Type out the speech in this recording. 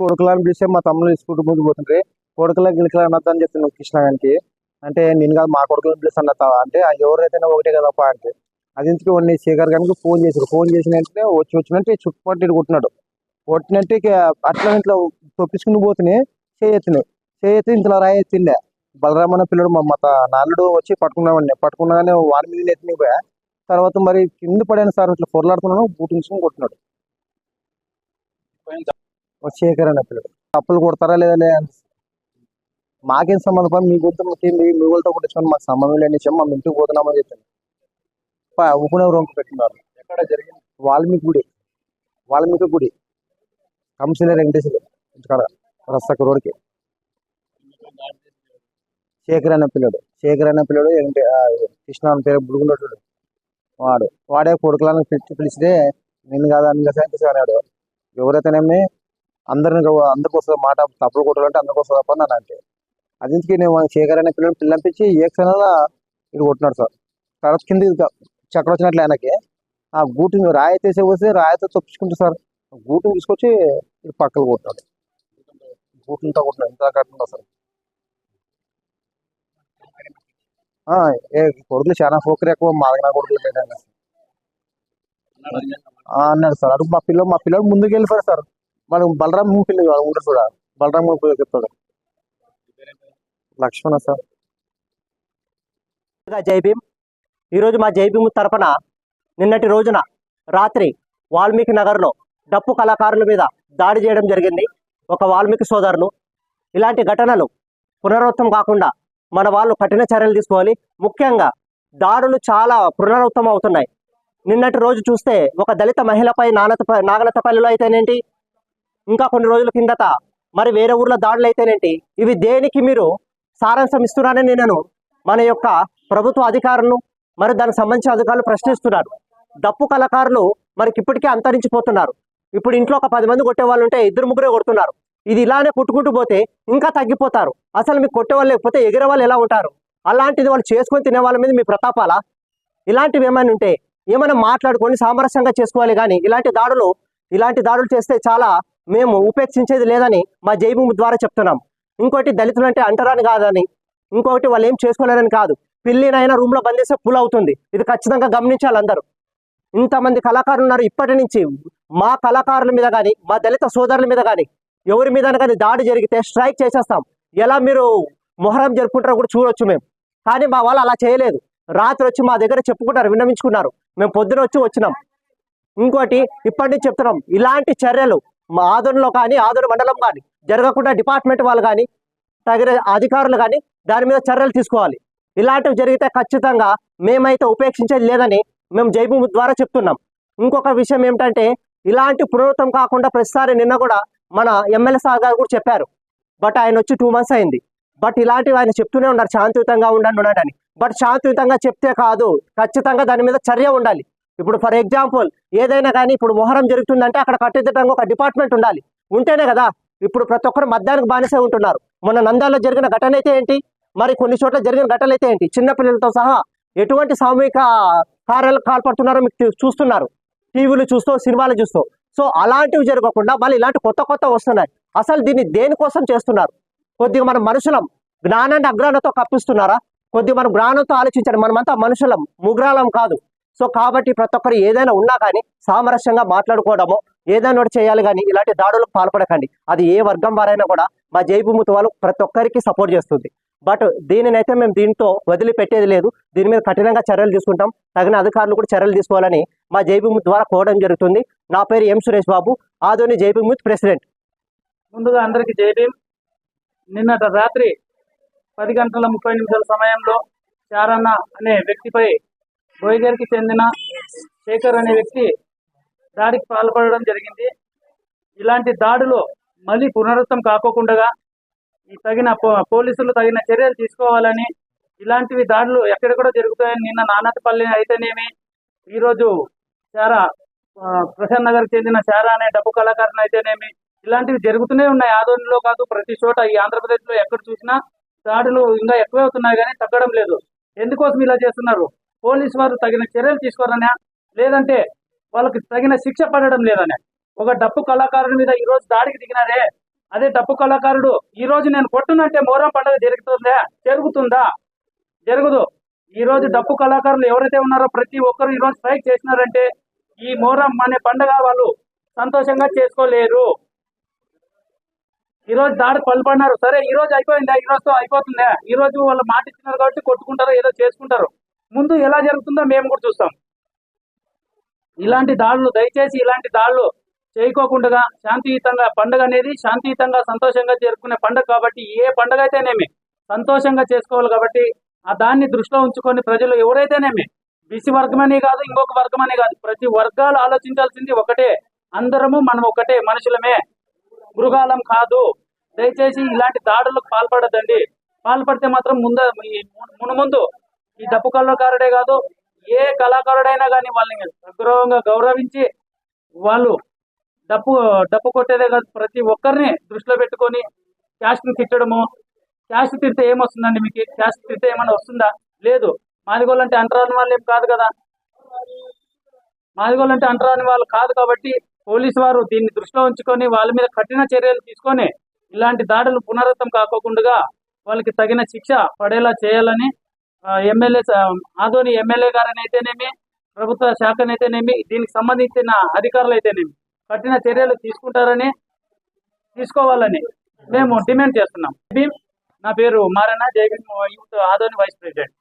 కొడుకులను పిలిస్తే మా తమ్ముడు తీసుకుంటూ ముందు పోతుంటే కొడుకుల గిలికలు అనొద్దు అని నువ్వు కృష్ణ గారికి అంటే నేను కాదు మా కొడుకులను పిలుస్తాను అత్తావా అంటే ఎవరైతే ఒకటే ఒకటే పా అంటే అది ఇంటికి వాడిని శేఖర్ గారికి ఫోన్ చేశారు? ఫోన్ చేసిన వెంటనే వచ్చి వచ్చినట్టు చుట్టుపట్టి కొట్టినాడు. కొట్టినట్టు అట్లా ఇంట్లో తొప్పించుకుని పోతున్నాయి చేయెత్తినాయి చేయెత్తి ఇంట్లో రాయి ఎత్తిండే. బలరామన్న పిల్లడు మా మత నాలుడు వచ్చి పట్టుకున్నామండి పట్టుకున్నాగానే వాడి మీద ఎత్తిని పోయా తర్వాత మరి కింద పడాను సార్ ఇట్లా పొరలాడుతున్నాను బూట్ కొట్టినాడు. శేఖర్ అనే పిల్లడు తప్పులు కొడతారా లేదా లే అని. మాకేం సంబంధం? మీ గుర్తు మీ మీ వాళ్ళతో కొట్టించుకొని మాకు సంబంధం లేని విషయం. మా ఇంటికి పోతున్నామని చెప్పాను ఉప్పునే రొంపు పెట్టినారు ఎక్కడ జరిగింది? వాల్మీకి గుడి. వాల్మీకి గుడి. కంసిలర్ వెంకటేశ్వర ఇంటికాడ రస్తక రోడ్కి శేఖర్ అనే పిల్లడు శేఖర్ అనే పిల్లడు కృష్ణ అనే పేరు బుడుగుండోడు వాడు. వాడే కొడుకులను పిలిచి పిలిచితే నిన్ను కాదా? నిన్ను సైంటిస్ట్ అన్నాడు. ఎవరైతేనేమి? అందరిని అందరికోసం అందరికి వస్తుంది మాట తప్పులు కొట్టాలంటే అందరికి వస్తుంది తప్ప అని అంటే అది ఇంతకీ నేను శేఖర్ అనే పిల్లలు పిల్లంపించి ఏ క్షణంలో ఇది కొట్టినాడు సార్. తర్వాత కింద చక్ర వచ్చినట్లు ఆయనకి. ఆ గూటిని రాయి తీసే వస్తే రాయితో తప్పించుకుంటే సార్ గూటిని తీసుకొచ్చి ఇది పక్కలు కొట్టాడు. గూటితో కొట్టినాడు. ఇంత కట్టినా సార్? ఆ, ఏ కొడుకులు చాలా ఫోకర్ ఎక్కువ మాదగిన కొడుకులు అన్నాడు సార్. అడుగు మా పిల్లలు మా పిల్లలు ముందుకు వెళ్ళిపోయారు సార్. మనం బలరాం పిల్లలు వాడు ఉంటాడు చూడ. బలరాం పిల్లలు చెప్తాడు. లక్ష్మణ సార్. జై భీమ్. ఈరోజు మా జై భీమ్ తరపున నిన్నటి రోజున రాత్రి వాల్మీకి నగర్లో డప్పు కళాకారుల మీద దాడి చేయడం జరిగింది. ఒక వాల్మీకి సోదరులు. ఇలాంటి ఘటనలు పునరావృతం కాకుండా మన వాళ్ళు కఠిన చర్యలు తీసుకోవాలి. ముఖ్యంగా దాడులు చాలా పునరావృతం అవుతున్నాయి. నిన్నటి రోజు చూస్తే ఒక దళిత మహిళపై నానత నాగనతపల్లిలో అయితేనేంటి? ఇంకా కొన్ని రోజుల కిందట. మరి వేరే ఊర్లో దాడులు అయితేనేంటి? ఇవి దేనికి మీరు సారాంశం ఇస్తున్నారని నేను మన యొక్క ప్రభుత్వ అధికారులను మరి దానికి సంబంధించిన అధికారులు ప్రశ్నిస్తున్నారు. డప్పు కళాకారులు మనకి ఇప్పటికే అంతరించిపోతున్నారు. ఇప్పుడు ఇంట్లో ఒక పది మంది కొట్టే వాళ్ళు ఉంటే ఇద్దరు ముగ్గురే కొడుతున్నారు. ఇది ఇలానే కొట్టుకుంటూ పోతే ఇంకా తగ్గిపోతారు. అసలు మీకు కొట్టే వాళ్ళు లేకపోతే ఎగిరే వాళ్ళు ఎలా ఉంటారు? అలాంటిది వాళ్ళు చేసుకొని తినే వాళ్ళ మీద మీ ప్రతాపాలా? ఇలాంటివి ఏమైనా ఉంటే ఏమైనా మాట్లాడుకొని సామరస్యంగా చేసుకోవాలి కానీ ఇలాంటి దాడులు ఇలాంటి దాడులు చేస్తే చాలా మేము ఉపేక్షించేది లేదని మా జైభూమి ద్వారా చెప్తున్నాం. ఇంకోటి దళితులు అంటే అంటరాని కాదని ఇంకొకటి వాళ్ళు ఏం చేసుకోలేరని కాదు. పిల్లినైనా రూమ్లో బంధిస్తే పుల్ అవుతుంది. ఇది ఖచ్చితంగా గమనించాలి అందరూ. ఇంతమంది కళాకారులు ఉన్నారు ఇప్పటి నుంచి. మా కళాకారుల మీద కానీ మా దళిత సోదరుల మీద కానీ ఎవరి మీద కానీ దాడి జరిగితే స్ట్రైక్ చేసేస్తాం. ఎలా మీరు మొహరం జరుపుకుంటారో కూడా చూడొచ్చు మేము. కానీ మా వాళ్ళు అలా చేయలేదు. రాత్రి వచ్చి మా దగ్గర చెప్పుకుంటారు విన్నవించుకున్నారు. మేము పొద్దున వచ్చి వచ్చినాం. ఇంకోటి ఇప్పటి నుంచి చెప్తున్నాం. ఇలాంటి చర్యలు మా ఆదరణలో కానీ ఆదరణ మండలం కానీ జరగకుండా డిపార్ట్మెంట్ వాళ్ళు కానీ తగిన అధికారులు కానీ దాని మీద చర్యలు తీసుకోవాలి. ఇలాంటివి జరిగితే ఖచ్చితంగా మేమైతే ఉపేక్షించేది లేదని మేము జైభూమి ద్వారా చెప్తున్నాం. ఇంకొక విషయం ఏమిటంటే ఇలాంటి పునరుత్వం కాకుండా ప్రతిసారి నిన్న కూడా మన ఎమ్మెల్యే సార్ గారు కూడా చెప్పారు. బట్ ఆయన వచ్చి టూ మంత్స్ అయింది. బట్ ఇలాంటివి ఆయన చెప్తూనే ఉన్నారు. శాంతియుతంగా ఉండండి ఉండండి అని. బట్ శాంతియుతంగా చెప్తే కాదు. ఖచ్చితంగా దాని మీద చర్య ఉండాలి. ఇప్పుడు ఫర్ ఎగ్జాంపుల్ ఏదైనా కానీ ఇప్పుడు మొహరం జరుగుతుందంటే అక్కడ కట్టుదిట్టంగా ఒక డిపార్ట్మెంట్ ఉండాలి. ఉంటేనే కదా ఇప్పుడు ప్రతి ఒక్కరు మద్యానికి బానిసే ఉంటున్నారు. మొన్న నందాల్లో జరిగిన ఘటన అయితే ఏంటి? మరి కొన్ని చోట్ల జరిగిన ఘటనలు అయితే ఏంటి? చిన్నపిల్లలతో సహా ఎటువంటి సామూహిక కార్యాలు కాల్పడుతున్నారో మీకు చూస్తున్నారు. టీవీలు చూస్తూ సినిమాలు చూస్తూ సో అలాంటివి జరగకుండా మళ్ళీ ఇలాంటి కొత్త కొత్త వస్తున్నాయి. అసలు దీన్ని దేనికోసం చేస్తున్నారు? కొద్దిగా మనం మనుషులం జ్ఞానాన్ని అజ్ఞానంతో కప్పిస్తున్నారా? కొద్దిగా మనం జ్ఞానంతో ఆలోచించండి. మనమంతా మనుషులం ముగ్రాలం కాదు. సో కాబట్టి ప్రతి ఒక్కరు ఏదైనా ఉన్నా కానీ సామరస్యంగా మాట్లాడుకోవడమో ఏదైనా ఒకటి చేయాలి కానీ ఇలాంటి దాడులకు పాల్పడకండి. అది ఏ వర్గం వారైనా కూడా మా జైభూమితి వాళ్ళు ప్రతి ఒక్కరికి సపోర్ట్ చేస్తుంది. బట్ దీనినైతే మేము దీంతో వదిలిపెట్టేది లేదు. దీని మీద కఠినంగా చర్యలు తీసుకుంటాం. తగిన అధికారులు కూడా చర్యలు తీసుకోవాలని మా జైభూమి ద్వారా కోవడం జరుగుతుంది. నా పేరు ఎం సురేష్ బాబు ఆదోని జైభూమి ప్రెసిడెంట్. ముందుగా అందరికీ జై నిన్నటి రాత్రి పది గంటల ముప్పై నిమిషాల సమయంలో చారన్న అనే వ్యక్తిపై బోయగేరికి చెందిన శేఖర్ అనే వ్యక్తి దాడికి పాల్పడడం జరిగింది. ఇలాంటి దాడులు మళ్ళీ పునరుత్తం కాకోకుండా ఈ తగిన పో- పోలీసులు తగిన చర్యలు తీసుకోవాలని ఇలాంటివి దాడులు ఎక్కడెక్కడ జరుగుతాయని నిన్న నానతపల్లి అయితేనేమి ఈరోజు చారా ఆ, ప్రశాంత్ నగర్ చెందిన చారా అనే డబ్బు కళాకారుని అయితేనేమి ఇలాంటివి జరుగుతూనే ఉన్నాయి. ఆదోనిలో కాదు ప్రతి చోట ఈ ఆంధ్రప్రదేశ్లో ఎక్కడ చూసినా దాడులు ఇంకా ఎక్కువ అవుతున్నాయి కానీ తగ్గడం లేదు. ఎందుకోసం ఇలా చేస్తున్నారు? పోలీసు వారు తగిన చర్యలు తీసుకోరనా లేదంటే వాళ్ళకి తగిన శిక్ష పడడం లేదనే ఒక డప్పు కళాకారుడి మీద ఈ రోజు దాడికి దిగినారే అదే డప్పు కళాకారుడు ఈ రోజు నేను కొట్టునంటే మోరం పండుగ జరుగుతుందా జరుగుతుందా? జరగదు. ఈ రోజు డప్పు కళాకారులు ఎవరైతే ఉన్నారో ప్రతి ఒక్కరు ఈ రోజు స్ట్రైక్ చేసినారంటే ఈ మోరం అనే పండుగ వాళ్ళు సంతోషంగా చేసుకోలేరు. ఈ రోజు దాడికి సరే ఈ రోజు అయిపోయిందా? ఈ రోజుతో అయిపోతుందా? ఈ రోజు వాళ్ళు మాట ఇచ్చినారు కాబట్టి కొట్టుకుంటారు ఏదో చేసుకుంటారు. ముందు ఎలా జరుగుతుందో మేము కూడా చూస్తాం. ఇలాంటి దాడులు దయచేసి ఇలాంటి దాడులు చేయకోకుండా శాంతియుతంగా పండుగ అనేది శాంతియుతంగా సంతోషంగా జరుపుకునే పండుగ కాబట్టి ఏ పండుగ అయితేనేమి సంతోషంగా చేసుకోవాలి కాబట్టి ఆ దాన్ని దృష్టిలో ఉంచుకొని ప్రజలు ఎవరైతేనేమి బీసీ వర్గమనే కాదు ఇంకొక వర్గమనే కాదు ప్రతి వర్గాలు ఆలోచించాల్సింది ఒకటే. అందరము మనం ఒకటే మనుషులమే. మృగాలం కాదు. దయచేసి ఇలాంటి దాడులకు పాల్పడద్దండి. పాల్పడితే మాత్రం ముందు మునుముందు ముందు ఈ డప్పు కళాకారుడే కాదు ఏ కళాకారుడైనా కానీ వాళ్ళని గౌరవంగా గౌరవించి వాళ్ళు డప్పు డప్పు కొట్టేదే కాదు ప్రతి ఒక్కరిని దృష్టిలో పెట్టుకొని క్యాష్ని తిట్టడము క్యాష్ తిడితే ఏమొస్తుందండి మీకు? క్యాష్ తిడితే ఏమైనా వస్తుందా? లేదు. మాదిగోళ్ళు అంటే అంటరాని వాళ్ళు ఏం కాదు కదా. మాదిగోళ్ళు అంటే అంటరాని వాళ్ళు కాదు కాబట్టి పోలీసు వారు దీన్ని దృష్టిలో ఉంచుకొని వాళ్ళ మీద కఠిన చర్యలు తీసుకొని ఇలాంటి దాడులు పునరుద్ధం కాకోకుండా వాళ్ళకి తగిన శిక్ష పడేలా చేయాలని ఎమ్మెల్యే ఆదోని ఎమ్మెల్యే గారని అయితేనేమి ప్రభుత్వ శాఖనైతేనేమి దీనికి సంబంధించిన అధికారులు అయితేనేమి కఠిన చర్యలు తీసుకుంటారని తీసుకోవాలని మేము డిమాండ్ చేస్తున్నాం. నా పేరు మారణ జై యూత్ ఆదోని వైస్ ప్రెసిడెంట్.